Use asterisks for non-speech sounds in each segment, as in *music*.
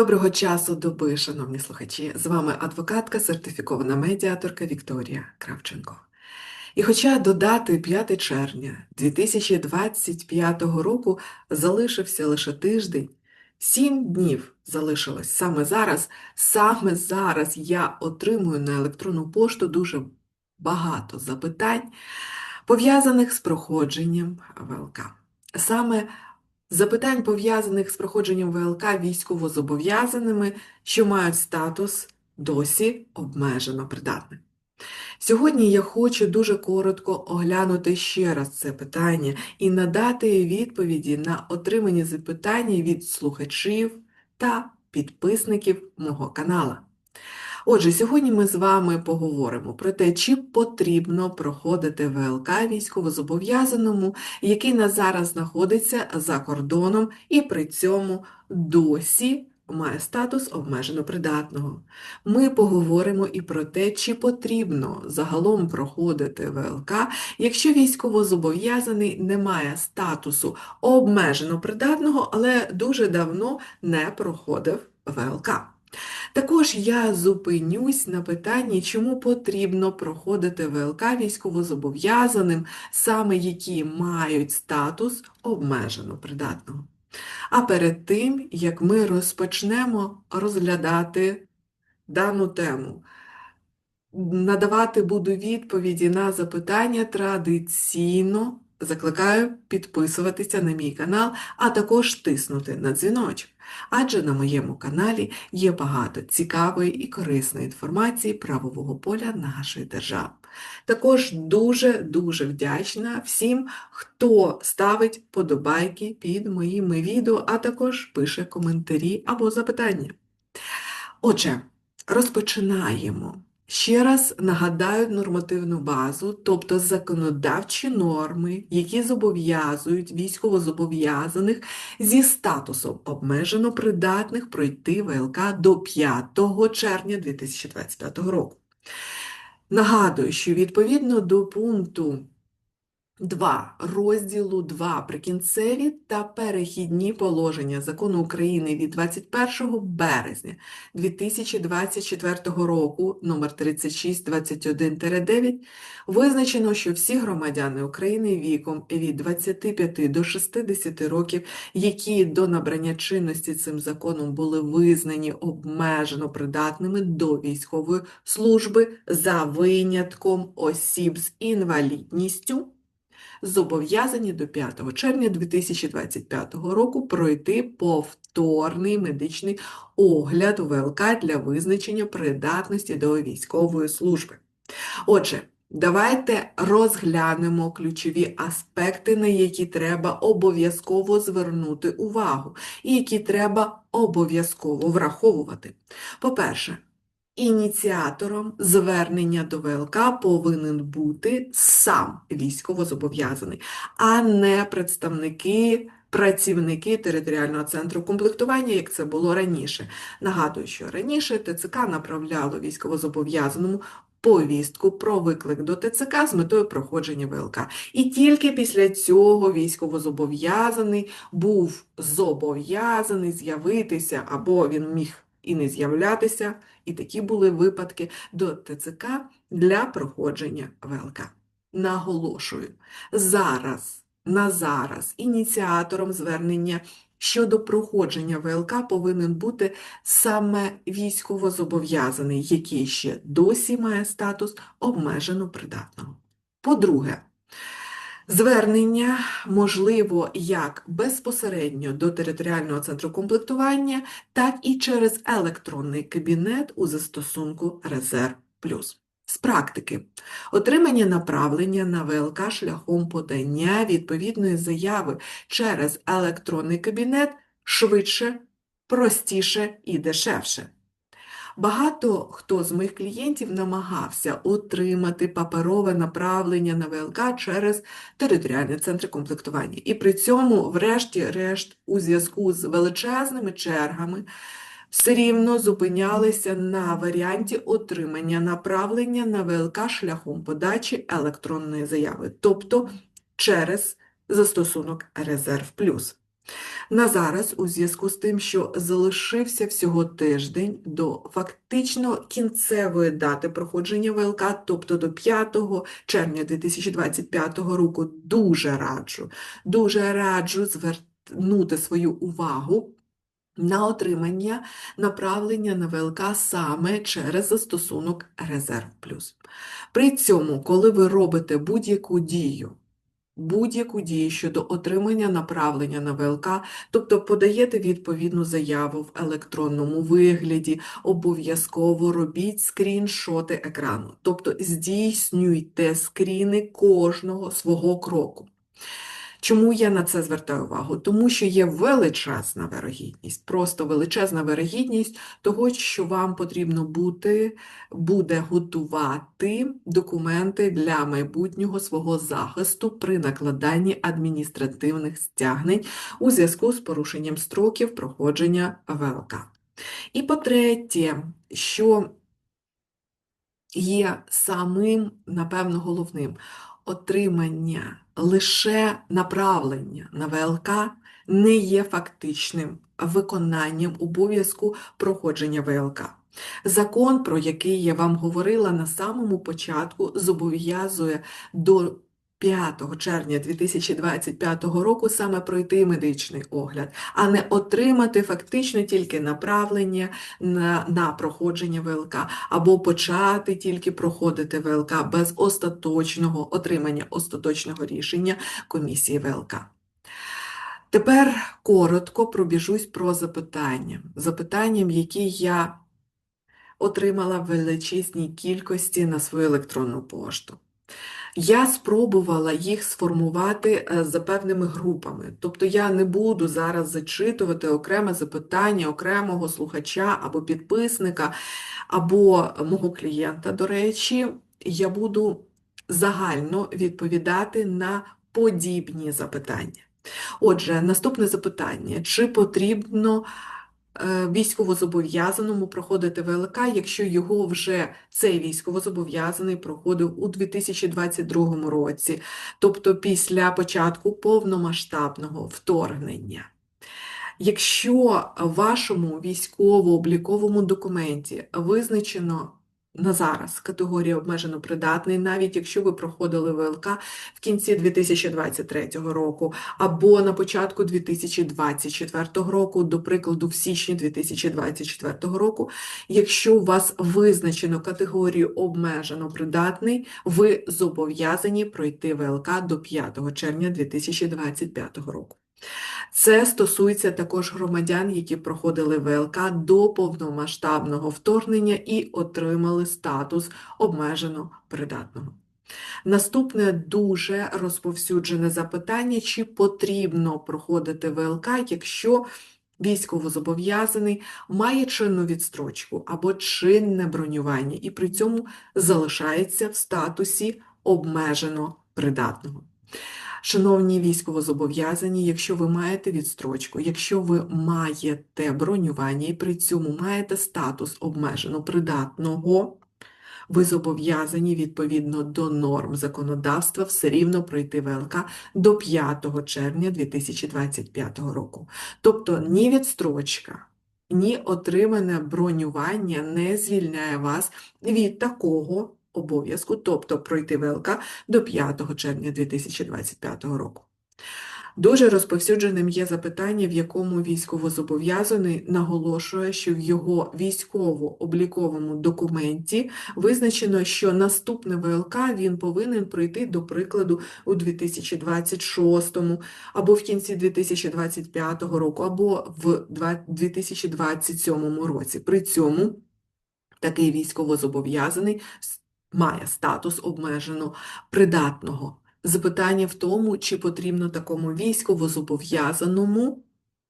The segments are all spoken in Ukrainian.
Доброго часу доби, шановні слухачі! З вами адвокатка, сертифікована медіаторка Вікторія Кравченко. І хоча додати 5 червня 2025 року залишився лише тиждень, 7 днів залишилось саме зараз, саме зараз я отримую на електронну пошту дуже багато запитань, пов'язаних з проходженням ВЛК. Саме запитань, пов'язаних з проходженням ВЛК військовозобов'язаними, що мають статус досі обмежено придатних. Сьогодні я хочу дуже коротко оглянути ще раз це питання і надати відповіді на отримані запитання від слухачів та підписників мого канала. Отже, сьогодні ми з вами поговоримо про те, чи потрібно проходити ВЛК військовозобов'язаному, який на зараз знаходиться за кордоном і при цьому досі має статус обмежено придатного. Ми поговоримо і про те, чи потрібно загалом проходити ВЛК, якщо військовозобов'язаний не має статусу обмежено придатного, але дуже давно не проходив ВЛК. Також я зупинюсь на питанні, чому потрібно проходити ВЛК військовозобов'язаним, саме які мають статус обмежено придатного. А перед тим, як ми розпочнемо розглядати дану тему, надавати буду відповіді на запитання традиційно. Закликаю підписуватися на мій канал, а також тиснути на дзвіночок, адже на моєму каналі є багато цікавої і корисної інформації правового поля нашої держави. Також дуже-дуже вдячна всім, хто ставить подобайки під моїми відео, а також пише коментарі або запитання. Отже, розпочинаємо. Ще раз нагадаю нормативну базу, тобто законодавчі норми, які зобов'язують військовозобов'язаних зі статусом обмежено придатних пройти ВЛК до 5 червня 2025 року. Нагадую, що відповідно до пункту 2 розділу 2 прикінцеві та перехідні положення Закону України від 21 березня 2024 року номер 3621-9 визначено, що всі громадяни України віком від 25 до 60 років, які до набрання чинності цим законом були визнані обмежено придатними до військової служби за винятком осіб з інвалідністю, зобов'язані до 5 червня 2025 року пройти повторний медичний огляд ВЛК для визначення придатності до військової служби. Отже, давайте розглянемо ключові аспекти, на які треба обов'язково звернути увагу, і які треба обов'язково враховувати. По-перше, Ініціатором звернення до ВЛК повинен бути сам військовозобов'язаний, а не представники, працівники територіального центру комплектування, як це було раніше. Нагадую, що раніше ТЦК направляло військовозобов'язаному повістку про виклик до ТЦК з метою проходження ВЛК. І тільки після цього військовозобов'язаний був зобов'язаний з'явитися або він міг і не з'являтися, і такі були випадки до ТЦК для проходження ВЛК. Наголошую, зараз, на зараз ініціатором звернення щодо проходження ВЛК повинен бути саме військовозобов'язаний, який ще досі має статус обмежено придатного. По-друге, Звернення можливо як безпосередньо до територіального центру комплектування, так і через електронний кабінет у застосунку Резерв Плюс. З практики, отримання направлення на ВЛК шляхом подання відповідної заяви через електронний кабінет швидше, простіше і дешевше. Багато хто з моїх клієнтів намагався отримати паперове направлення на ВЛК через територіальні центри комплектування. І при цьому, врешті-решт, у зв'язку з величезними чергами, все рівно зупинялися на варіанті отримання направлення на ВЛК шляхом подачі електронної заяви, тобто через застосунок Резерв Плюс. На зараз, у зв'язку з тим, що залишився всього тиждень до фактично кінцевої дати проходження ВЛК, тобто до 5 червня 2025 року, дуже раджу, дуже раджу звернути свою увагу на отримання направлення на ВЛК саме через застосунок Резерв Плюс. При цьому, коли ви робите будь-яку дію, будь-яку дію щодо отримання направлення на ВЛК, тобто подаєте відповідну заяву в електронному вигляді, обов'язково робіть скріншоти екрану, тобто здійснюйте скріни кожного свого кроку. Чому я на це звертаю увагу? Тому що є величезна вирогідність, просто величезна вирогідність того, що вам потрібно бути, буде готувати документи для майбутнього свого захисту при накладанні адміністративних стягнень у зв'язку з порушенням строків проходження ВЛК. І по-третє, що є самим, напевно, головним отримання лише направлення на ВЛК не є фактичним виконанням обов'язку проходження ВЛК. Закон, про який я вам говорила на самому початку, зобов'язує до 5 червня 2025 року саме пройти медичний огляд, а не отримати фактично тільки направлення на, на проходження ВЛК, або почати тільки проходити ВЛК без остаточного отримання остаточного рішення комісії ВЛК. Тепер коротко пробіжусь про запитання. Запитанням, які я отримала в величезній кількості на свою електронну пошту. Я спробувала їх сформувати е, за певними групами. Тобто я не буду зараз зачитувати окреме запитання окремого слухача або підписника, або мого клієнта, до речі, я буду загально відповідати на подібні запитання. Отже, наступне запитання: чи потрібно військовозобов'язаному проходити ВЛК, якщо його вже цей військовозобов'язаний проходив у 2022 році, тобто після початку повномасштабного вторгнення. Якщо в вашому військово-обліковому документі визначено на зараз категорія обмежено придатний, навіть якщо ви проходили ВЛК в кінці 2023 року, або на початку 2024 року, до прикладу, в січні 2024 року, якщо у вас визначено категорію обмежено придатний, ви зобов'язані пройти ВЛК до 5 червня 2025 року. Це стосується також громадян, які проходили ВЛК до повномасштабного вторгнення і отримали статус обмежено придатного. Наступне дуже розповсюджене запитання, чи потрібно проходити ВЛК, якщо військовозобов'язаний має чинну відстрочку або чинне бронювання, і при цьому залишається в статусі обмежено придатного. Шановні військовозобов'язані, якщо ви маєте відстрочку, якщо ви маєте бронювання і при цьому маєте статус обмежено придатного, ви зобов'язані відповідно до норм законодавства все рівно пройти ВЛК до 5 червня 2025 року. Тобто ні відстрочка, ні отримане бронювання не звільняє вас від такого обов'язку, тобто пройти ВЛК до 5 червня 2025 року. Дуже розповсюдженим є запитання, в якому військовозобов'язаний наголошує, що в його військово-обліковому документі визначено, що наступне ВЛК він повинен пройти, до прикладу, у 2026 або в кінці 2025 року, або в 2027 році. При цьому такий військовозобов'язаний має статус обмежено придатного. Запитання в тому, чи потрібно такому військовозобов'язаному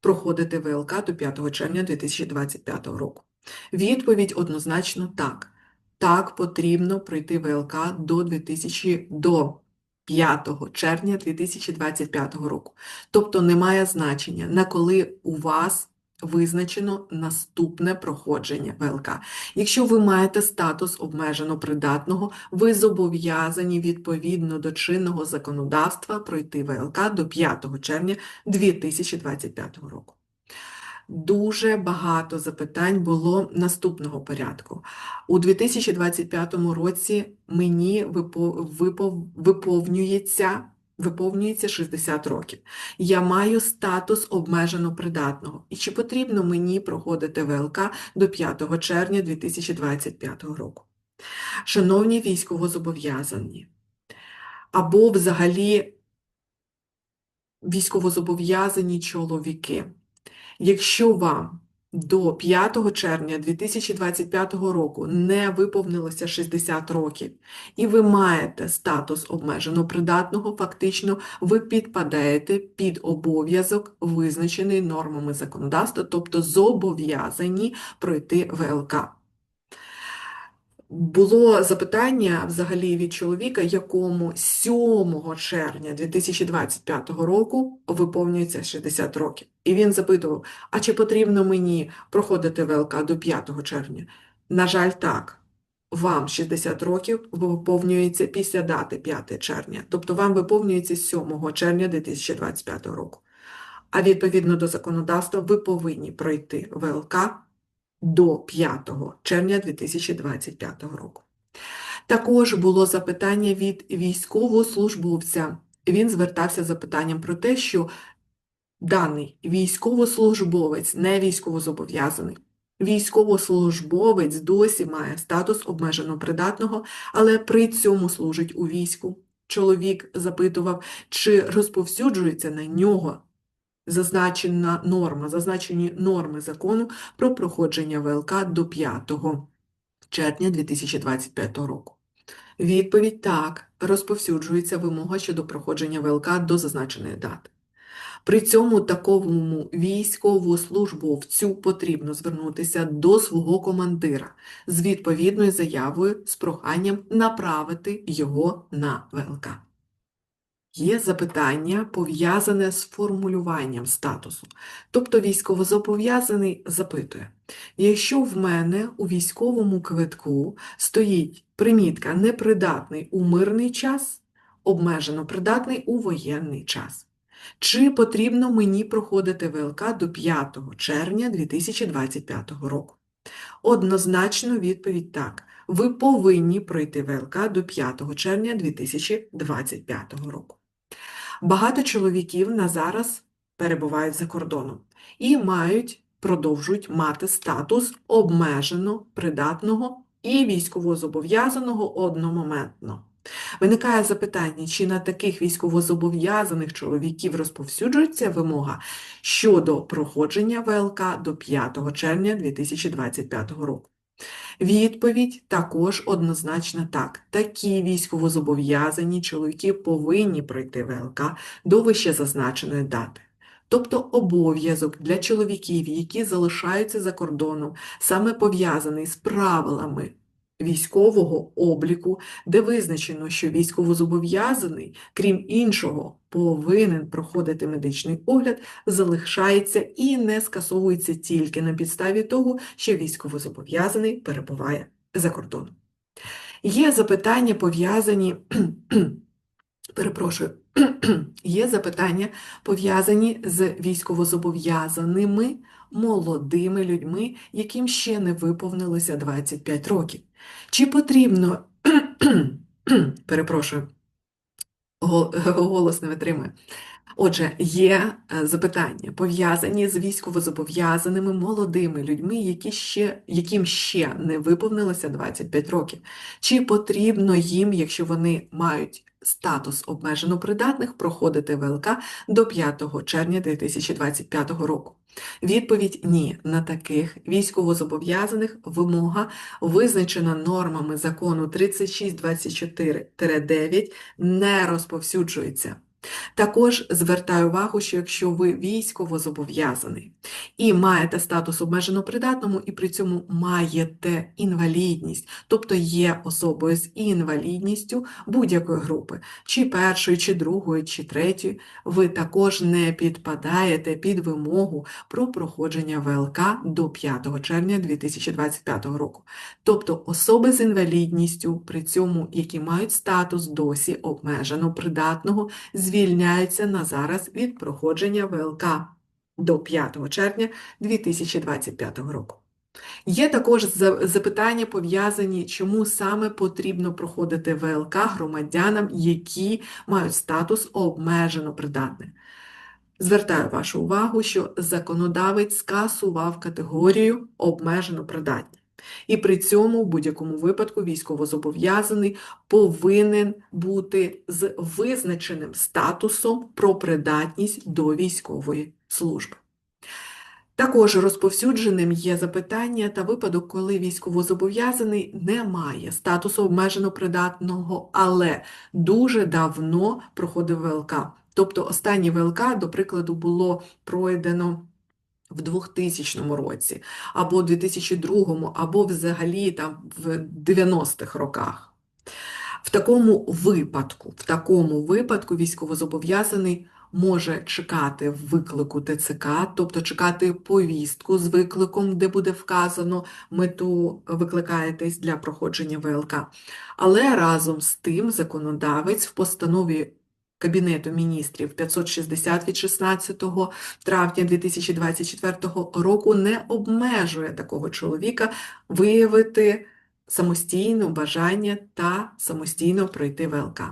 проходити ВЛК до 5 червня 2025 року. Відповідь однозначно так. Так, потрібно пройти ВЛК до 2000, до 5 червня 2025 року. Тобто немає значення, на коли у вас визначено наступне проходження ВЛК. Якщо ви маєте статус обмежено придатного, ви зобов'язані відповідно до чинного законодавства пройти ВЛК до 5 червня 2025 року. Дуже багато запитань було наступного порядку. У 2025 році мені випо- випов- виповнюється, виповнюється 60 років. Я маю статус обмежено придатного. І чи потрібно мені проходити ВЛК до 5 червня 2025 року? Шановні військовозобов'язані, або взагалі військовозобов'язані чоловіки. Якщо вам до 5 червня 2025 року не виповнилося 60 років, і ви маєте статус обмежено придатного, фактично ви підпадаєте під обов'язок, визначений нормами законодавства, тобто зобов'язані пройти ВЛК. Було запитання взагалі від чоловіка, якому 7 червня 2025 року виповнюється 60 років. І він запитував, а чи потрібно мені проходити ВЛК до 5 червня? На жаль, так. Вам 60 років виповнюється після дати 5 червня, тобто вам виповнюється 7 червня 2025 року. А відповідно до законодавства ви повинні пройти ВЛК до 5 червня 2025 року. Також було запитання від військовослужбовця. Він звертався з запитанням про те, що даний військовослужбовець, не військовозобов'язаний, військовослужбовець досі має статус обмежено придатного, але при цьому служить у війську. Чоловік запитував, чи розповсюджується на нього зазначена норма, зазначені норми закону про проходження ВЛК до 5 червня 2025 року. Відповідь так, розповсюджується вимога щодо проходження ВЛК до зазначеної дати. При цьому такому військовослужбовцю потрібно звернутися до свого командира з відповідною заявою з проханням направити його на ВЛК. Є запитання, пов'язане з формулюванням статусу. Тобто військовозобов'язаний запитує, якщо в мене у військовому квитку стоїть примітка непридатний у мирний час, обмежено придатний у воєнний час, чи потрібно мені проходити ВЛК до 5 червня 2025 року? Однозначно відповідь так. Ви повинні пройти ВЛК до 5 червня 2025 року. Багато чоловіків на зараз перебувають за кордоном і мають, продовжують мати статус обмежено придатного і військовозобов'язаного одномоментно. Виникає запитання, чи на таких військовозобов'язаних чоловіків розповсюджується вимога щодо проходження ВЛК до 5 червня 2025 року. Відповідь також однозначно так. Такі військовозобов'язані чоловіки повинні пройти ВЛК до вищезазначеної дати. Тобто обов'язок для чоловіків, які залишаються за кордоном, саме пов'язаний з правилами військового обліку, де визначено, що військовозобов'язаний, крім іншого, повинен проходити медичний огляд, залишається і не скасовується тільки на підставі того, що військовозобов'язаний перебуває за кордоном. Є запитання пов'язані, *clears throat* перепрошую, *clears throat* є запитання пов'язані з військовозобов'язаними молодими людьми, яким ще не виповнилося 25 років. Чи потрібно, *clears throat* перепрошую, голос не витримує. Отже, є е, запитання, пов'язані з військовозобов'язаними молодими людьми, які ще, яким ще не виповнилося 25 років. Чи потрібно їм, якщо вони мають статус обмежено придатних, проходити ВЛК до 5 червня 2025 року? Відповідь ні. На таких військовозобов'язаних вимога визначена нормами закону 3624-9 не розповсюджується. Також звертаю увагу, що якщо ви військовозобов'язаний і маєте статус обмежено придатному, і при цьому маєте інвалідність, тобто є особою з інвалідністю будь-якої групи, чи першої, чи другої, чи третьої, ви також не підпадаєте під вимогу про проходження ВЛК до 5 червня 2025 року. Тобто особи з інвалідністю, при цьому, які мають статус досі обмежено придатного, звільняються на зараз від проходження ВЛК до 5 червня 2025 року. Є також запитання пов'язані, чому саме потрібно проходити ВЛК громадянам, які мають статус обмежено придатне. Звертаю вашу увагу, що законодавець скасував категорію обмежено придатні. І при цьому в будь-якому випадку військовозобов'язаний повинен бути з визначеним статусом про придатність до військової служби. Також розповсюдженим є запитання та випадок, коли військовозобов'язаний не має статусу обмежено придатного, але дуже давно проходив ВЛК. Тобто останнє ВЛК, до прикладу, було пройдено в 2000 році, або в 2002, або взагалі там в 90-х роках. В такому випадку, в такому випадку військовозобов'язаний може чекати виклику ТЦК, тобто чекати повістку з викликом, де буде вказано мету викликаєтесь для проходження ВЛК. Але разом з тим законодавець в постанові Кабінету міністрів 560 від 16 травня 2024 року не обмежує такого чоловіка виявити самостійно бажання та самостійно пройти ВЛК.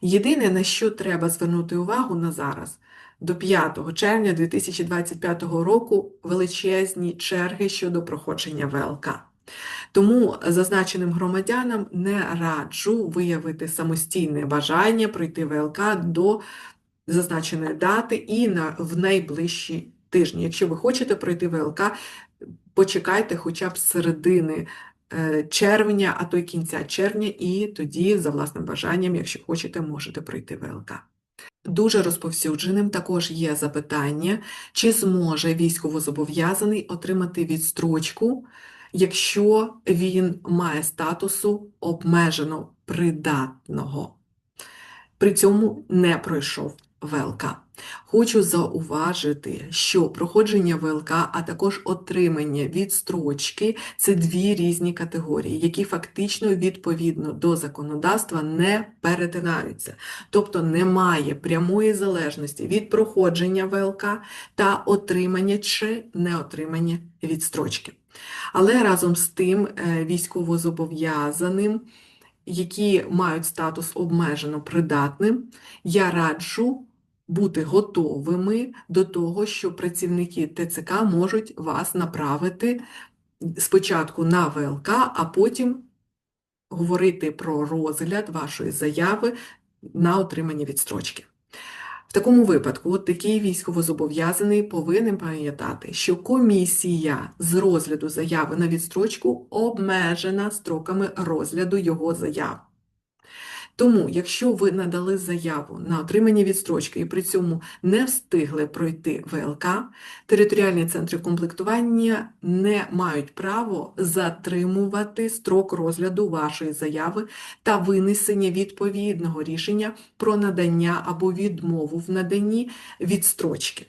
Єдине, на що треба звернути увагу на зараз, до 5 червня 2025 року величезні черги щодо проходження ВЛК. Тому зазначеним громадянам не раджу виявити самостійне бажання пройти ВЛК до зазначеної дати і на, в найближчі тижні. Якщо ви хочете пройти ВЛК, почекайте хоча б середини е, червня, а то й кінця червня, і тоді, за власним бажанням, якщо хочете, можете пройти ВЛК. Дуже розповсюдженим також є запитання, чи зможе військовозобов'язаний отримати відстрочку, якщо він має статусу обмежено придатного, при цьому не пройшов ВЛК. Хочу зауважити, що проходження ВЛК, а також отримання відстрочки це дві різні категорії, які фактично відповідно до законодавства не перетинаються. Тобто немає прямої залежності від проходження ВЛК та отримання чи неотримання відстрочки. Але разом з тим е, військовозобов'язаним, які мають статус обмежено придатним, я раджу бути готовими до того, що працівники ТЦК можуть вас направити спочатку на ВЛК, а потім говорити про розгляд вашої заяви на отримання відстрочки. В такому випадку, от такий військовозобов'язаний повинен пам'ятати, що комісія з розгляду заяви на відстрочку обмежена строками розгляду його заяв. Тому, якщо ви надали заяву на отримання відстрочки і при цьому не встигли пройти ВЛК, територіальні центри комплектування не мають право затримувати строк розгляду вашої заяви та винесення відповідного рішення про надання або відмову в наданні відстрочки.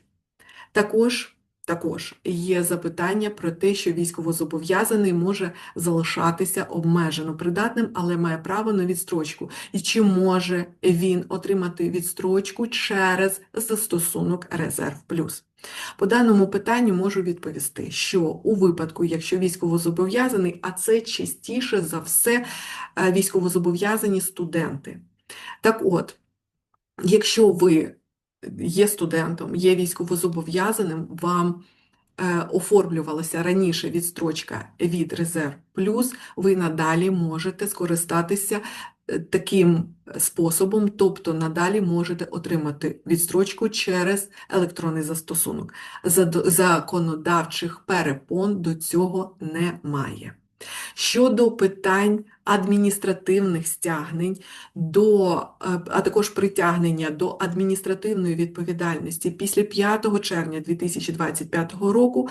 Також також є запитання про те, що військовозобов'язаний може залишатися обмежено придатним, але має право на відстрочку. І чи може він отримати відстрочку через застосунок Резерв Плюс? По даному питанню можу відповісти, що у випадку, якщо військовозобов'язаний, а це частіше за все е, військовозобов'язані студенти. Так от, якщо ви є студентом, є військовозобов'язаним, вам е, оформлювалася раніше відстрочка від Резерв Плюс, ви надалі можете скористатися е, таким способом, тобто надалі можете отримати відстрочку через електронний застосунок. Законодавчих перепон до цього немає. Щодо питань адміністративних стягнень до, е, а також притягнення до адміністративної відповідальності після 5 червня 2025 року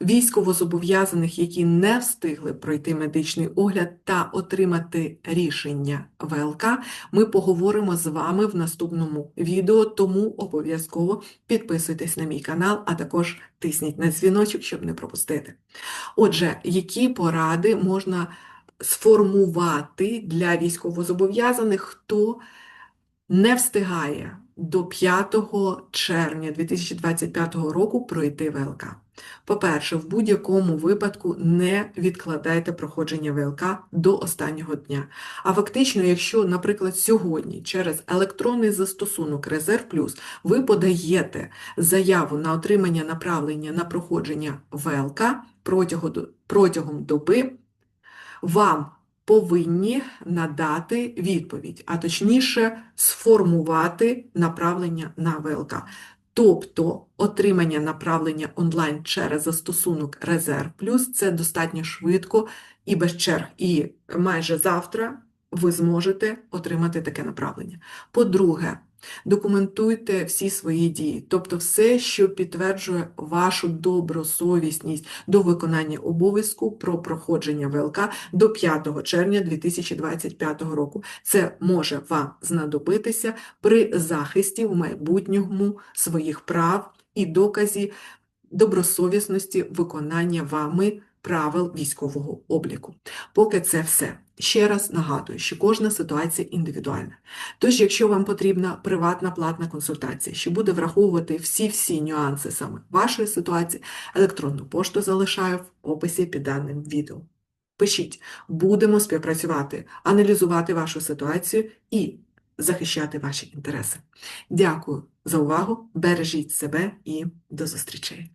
військовозобов'язаних, які не встигли пройти медичний огляд та отримати рішення ВЛК, ми поговоримо з вами в наступному відео, тому обов'язково підписуйтесь на мій канал, а також тисніть на дзвіночок, щоб не пропустити. Отже, які поради можна сформувати для військовозобов'язаних, хто не встигає до 5 червня 2025 року пройти ВЛК? По-перше, в будь-якому випадку не відкладайте проходження ВЛК до останнього дня. А фактично, якщо, наприклад, сьогодні через електронний застосунок Резерв Плюс ви подаєте заяву на отримання направлення на проходження ВЛК протягом, доби, вам повинні надати відповідь, а точніше сформувати направлення на ВЛК. Тобто отримання направлення онлайн через застосунок Резерв Плюс це достатньо швидко і без черг. І майже завтра ви зможете отримати таке направлення. По-друге, документуйте всі свої дії, тобто все, що підтверджує вашу добросовісність до виконання обов'язку про проходження ВЛК до 5 червня 2025 року. Це може вам знадобитися при захисті в майбутньому своїх прав і доказі добросовісності виконання вами правил військового обліку. Поки це все. Ще раз нагадую, що кожна ситуація індивідуальна. Тож, якщо вам потрібна приватна платна консультація, що буде враховувати всі-всі нюанси саме вашої ситуації, електронну пошту залишаю в описі під даним відео. Пишіть, будемо співпрацювати, аналізувати вашу ситуацію і захищати ваші інтереси. Дякую за увагу, бережіть себе і до зустрічей!